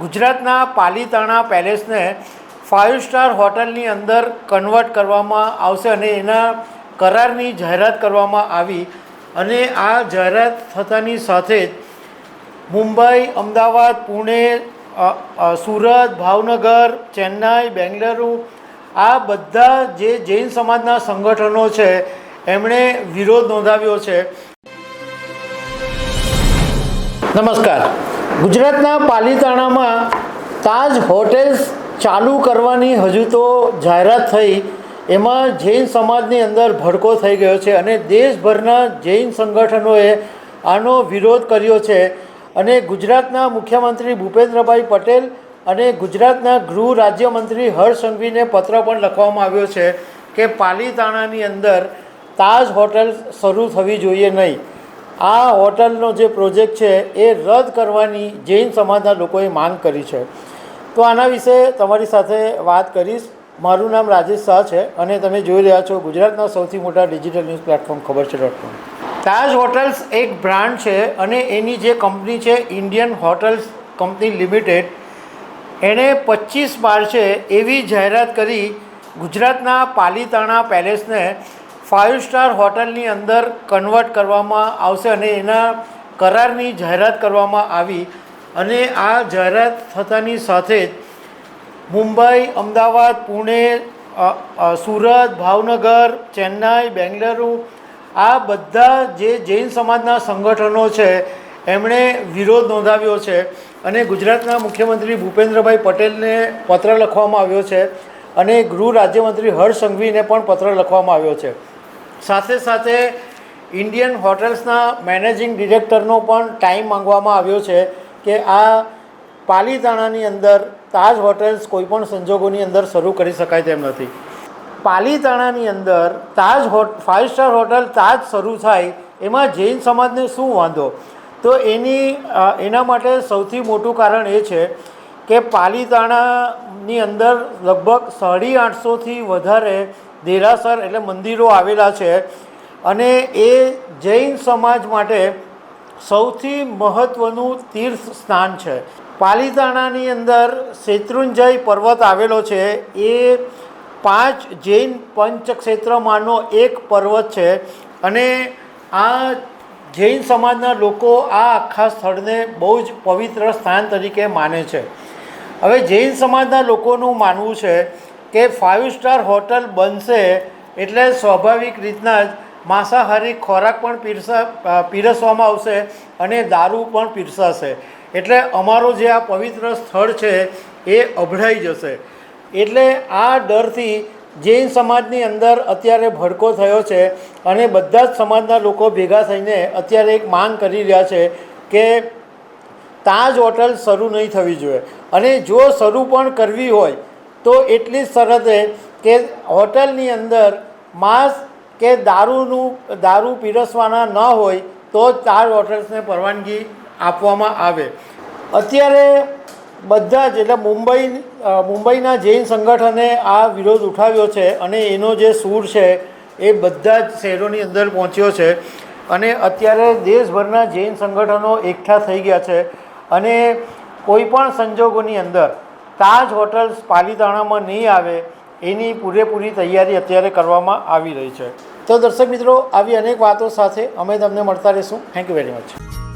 ગુજરાતના Palitana પેલેસને five star હોટલની અંદર કન્વર્ટ કરવામાં આવશે અને એના કરારની જાહેરાત કરવામાં આવી. અને આ જાહેરાત થતાની સાથે જ મુંબઈ, અમદાવાદ, પુણે સુરત, ભાવનગર, ચેન્નાઈ, બેંગલુરુ આ બધા જે જૈન સમાજના સંગઠનો છે એમણે વિરોધ નોંધાવ્યો છે. નમસ્કાર. ગુજરાતના પાલીતાણામાં તાજ હોટેલ્સ ચાલુ કરવાની હજુ તો જાહેરાત થઈ. એમાં જૈન સમાજની અંદર ભડકો થઈ ગયો છે અને દેશભરના જૈન સંગઠનોએ આનો વિરોધ કર્યો છે. અને ગુજરાતના મુખ્યમંત્રી ભૂપેન્દ્રભાઈ પટેલ અને ગુજરાતના ગૃહ રાજ્યમંત્રી હર્ષ સંઘવીને પત્ર પણ લખવામાં આવ્યો છે કે પાલીતાણાની અંદર તાજ હોટેલ શરૂ થવી જોઈએ નહીં. આ હોટલનો જે પ્રોજેક્ટ છે એ રદ કરવાની જૈન સમાજના લોકોએ માંગ કરી છે. તો આના વિશે તમારી સાથે વાત કરીશ. મારું નામ રાજેશ શાહ છે અને તમે જોઈ રહ્યા છો ગુજરાતના સૌથી મોટા ડિજિટલ ન્યૂઝ પ્લેટફોર્મ ખબર છે ડોટ કોમ. તાજ હોટલ્સ એક બ્રાન્ડ છે અને એની જે કંપની છે ઇન્ડિયન હોટલ્સ કંપની લિમિટેડ, એણે પચીસ માર્ચે એવી જાહેરાત કરી ગુજરાતના પાલીતાણા પેલેસને ફાઇવ સ્ટાર હોટલની અંદર કન્વર્ટ કરવામાં આવશે અને એના કરારની જાહેરાત કરવામાં આવી. અને આ જાહેરાત થતાની સાથે જ મુંબઈ, અમદાવાદ, પુણે સુરત, ભાવનગર, ચેન્નાઈ, બેંગલુરુ આ બધા જે જૈન સમાજના સંગઠનો છે, એમણે વિરોધ નોંધાવ્યો છે. અને ગુજરાતના મુખ્યમંત્રી ભૂપેન્દ્રભાઈ પટેલને પત્ર લખવામાં આવ્યો છે. અને ગૃહ રાજ્યમંત્રી હર્ષ સંઘવીને પણ પત્ર લખવામાં આવ્યો છે. સાથે સાથે ઇન્ડિયન હોટલ્સના મેનેજિંગ ડિરેક્ટરનો પણ ટાઈમ માંગવામાં આવ્યો છે કે આ પાલીતાણાની અંદર તાજ હોટેલ્સ કોઈપણ સંજોગોની અંદર શરૂ કરી શકાય તેમ નથી. પાલીતાણાની અંદર Taj hot five star hotel Taj શરૂ થાય એમાં જૈન સમાજને શું વાંધો? તો એની એના માટે સૌથી મોટું કારણ એ છે કે પાલીતાણાની અંદર લગભગ સાડી આઠસોથી વધારે દેરાસર એટલે મંદિરો આવેલા છે. અને એ જૈન સમાજ માટે સૌથી મહત્ત્વનું તીર્થ સ્થાન છે. પાલીતાણાની અંદર શેત્રુંજય પર્વત આવેલો છે. એ પાંચ જૈન પંચક્ષેત્રમાંનો એક પર્વત છે. અને આ જૈન સમાજના લોકો આ આખા સ્થળને બહુ જ પવિત્ર સ્થાન તરીકે માને છે. હવે જૈન સમાજના લોકોનું માનવું છે કે ફાઇવ સ્ટાર હોટલ બનશે એટલે સ્વાભાવિક રીતના જ માંસાહારી ખોરાક પણ પીરસા પીરસવામાં આવશે અને દારૂ પણ પીરસાશે. એટલે અમારો જે આ પવિત્ર સ્થળ છે એ અભડાઈ જશે. એટલે આ ડરથી જૈન સમાજની અંદર અત્યારે ભડકો થયો છે અને બધા જ સમાજના લોકો ભેગા થઈને અત્યારે એક માંગ કરી રહ્યા છે કે તાજ હોટલ શરૂ નહીં થવી જોઈએ. અને જો શરૂ પણ કરવી હોય તો એટલી જ શરતે કે હોટલની અંદર માંસ કે દારૂનું, દારૂ પીરસવાના ન હોય તો જ ચાર હોટલ્સને પરવાનગી આપવામાં આવે. અત્યારે બધા જ એટલે મુંબઈ મુંબઈના જૈન સંગઠને આ વિરોધ ઉઠાવ્યો છે અને એનો જે સૂર છે એ બધા જ શહેરોની અંદર પહોંચ્યો છે. અને અત્યારે દેશભરના જૈન સંગઠનો એકઠા થઈ ગયા છે. અને કોઈ પણ સંજોગોની અંદર તાજ હોટલ્સ પાલીતાણામાં નહીં આવે, એની પૂરેપૂરી તૈયારી અત્યારે કરવામાં આવી રહી છે. તો દર્શક મિત્રો, આવી અનેક વાતો સાથે અમે તમને મળતા રહીશું. Thank you very much